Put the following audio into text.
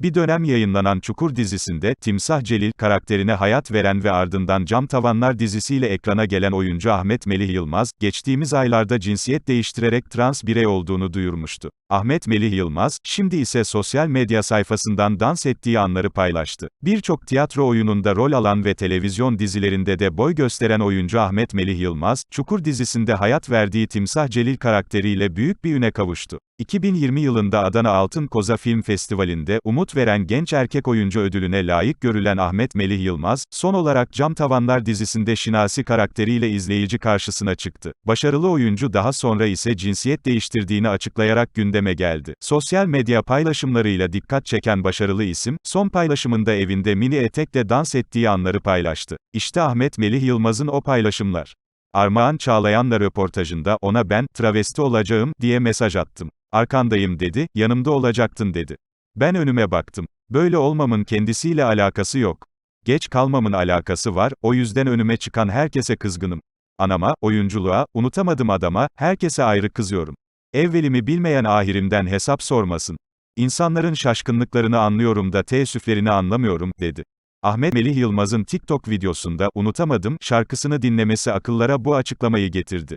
Bir dönem yayınlanan Çukur dizisinde, Timsah Celil karakterine hayat veren ve ardından Cam Tavanlar dizisiyle ekrana gelen oyuncu Ahmet Melih Yılmaz, geçtiğimiz aylarda cinsiyet değiştirerek trans birey olduğunu duyurmuştu. Ahmet Melih Yılmaz, şimdi ise sosyal medya sayfasından dans ettiği anları paylaştı. Birçok tiyatro oyununda rol alan ve televizyon dizilerinde de boy gösteren oyuncu Ahmet Melih Yılmaz, Çukur dizisinde hayat verdiği Timsah Celil karakteriyle büyük bir üne kavuştu. 2020 yılında Adana Altın Koza Film Festivali'nde umut veren genç erkek oyuncu ödülüne layık görülen Ahmet Melih Yılmaz, son olarak Cam Tavanlar dizisinde Şinasi karakteriyle izleyici karşısına çıktı. Başarılı oyuncu daha sonra ise cinsiyet değiştirdiğini açıklayarak gündeme geldi. Sosyal medya paylaşımlarıyla dikkat çeken başarılı isim, son paylaşımında evinde mini etekle dans ettiği anları paylaştı. İşte Ahmet Melih Yılmaz'ın o paylaşımlar. Armağan Çağlayan'la röportajında ona ben, travesti olacağım, diye mesaj attım. Arkandayım dedi, yanımda olacaktın dedi. Ben önüme baktım. Böyle olmamın kendisiyle alakası yok. Geç kalmamın alakası var, o yüzden önüme çıkan herkese kızgınım. Anama, oyunculuğa, unutamadım adama, herkese ayrı kızıyorum. Evvelimi bilmeyen ahirimden hesap sormasın. İnsanların şaşkınlıklarını anlıyorum da teessüflerini anlamıyorum, dedi. Ahmet Melih Yılmaz'ın TikTok videosunda Unutamadım şarkısını dinlemesi akıllara bu açıklamayı getirdi.